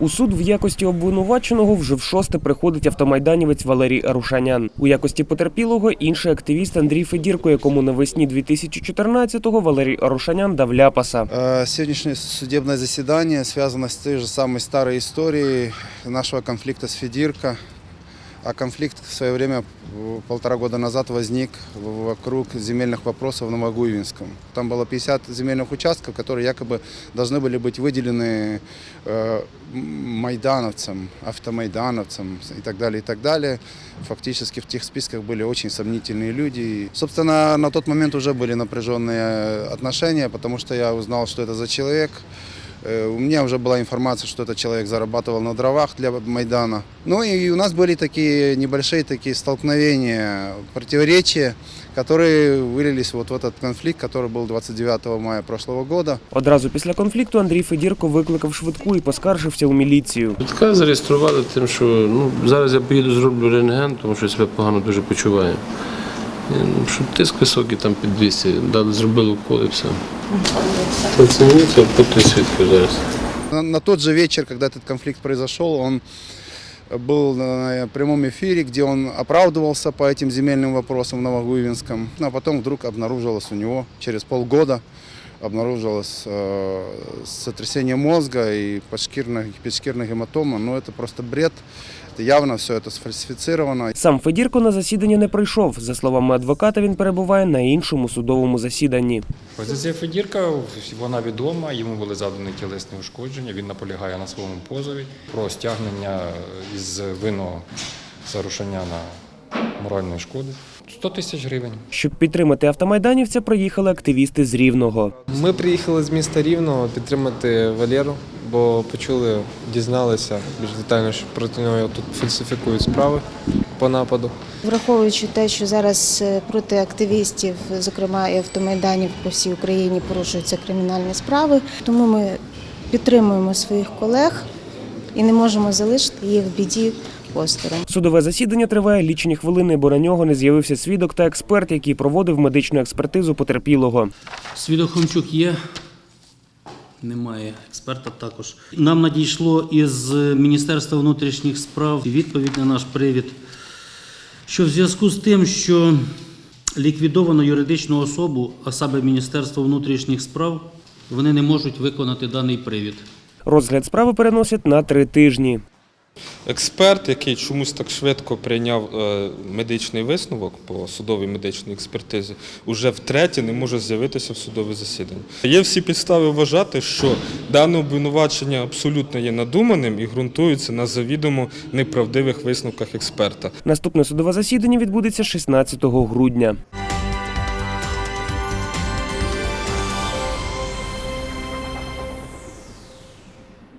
У суд в якості обвинуваченого вже в шосте приходить автомайданівець Валерій Арушанян. У якості потерпілого інший активіст Андрій Федірко, якому навесні 2014-го Валерій Арушанян дав ляпаса. Сьогоднішнє судебне засідання зв'язане з тією ж самою старою історією нашого конфлікту з с Федирко. А конфликт в свое время, э, полтора года назад, возник вокруг земельных вопросов в Новогуевинском. Там было 50 земельных участков, которые якобы должны были быть выделены э, майдановцам, автомайдановцам и так далее, и так далее. Фактически в тех списках были очень сомнительные люди. И, собственно, на тот момент уже были напряженные отношения, потому что я узнал, что это за человек. Э, У меня уже была информация, что этот человек зарабатывал на дровах для Майдана. Ну и у нас были такие небольшие такие столкновения, противоречия, которые вылились вот в этот конфликт, который был 29 мая прошлого года. Одразу після конфлікту Андрій Федірко викликав швидку і поскаржився у міліцію. Така зареєстрували тим, що ну, зараз я поїду зроблю рентген, тому що я себе погано дуже почуваю. І, ну, Що тиск високий, там під 200, дали, зробили укол і все. Та це мені це поки свідків зараз. На, на тот же вечер, когда этот конфликт произошел, он был на прямом эфире, где он оправдывался по этим земельным вопросам в Новогуевинском. Ну, а потом вдруг обнаружилось у него через полгода обнаружилось э, сотрясение мозга и подшкирная, подшкирная гематома. Ну, это просто бред. Это явно все это сфальсифицировано. Сам Федірко на засідання не прийшов. За словами адвоката, він перебуває на іншому судовому засіданні. Позиція Федірка, вона відома, йому були завдані тілесні ушкодження. Він наполягає на своєму позові про стягнення із винного зарушення на моральної шкоди. 100 тисяч гривень. Щоб підтримати автомайданівця, приїхали активісти з Рівного. Ми приїхали з міста Рівного підтримати Валеру, бо почули, дізналися більш детально, що проти нього тут фальсифікують справи по нападу. Враховуючи те, що зараз е, проти активістів, зокрема і автомайданів по всій Україні, порушуються кримінальні справи, тому ми підтримуємо своїх колег і не можемо залишити їх в біді осторонь. Судове засідання триває лічені хвилини, бо на нього не з'явився свідок та експерт, який проводив медичну експертизу потерпілого. Свідок Хомчук є. Немає експерта також. Нам надійшло із Міністерства внутрішніх справ відповідь на наш привід, що в зв'язку з тим, що ліквідовано юридичну особу, а саме Міністерство внутрішніх справ, вони не можуть виконати даний привід. Розгляд справи переносять на три тижні. Експерт, який чомусь так швидко прийняв е, медичний висновок по судовій медичній експертизі, уже втретє не може з'явитися в судове засідання. Є всі підстави вважати, що дане обвинувачення абсолютно є надуманим і ґрунтується на завідомо неправдивих висновках експерта. Наступне судове засідання відбудеться 16 грудня.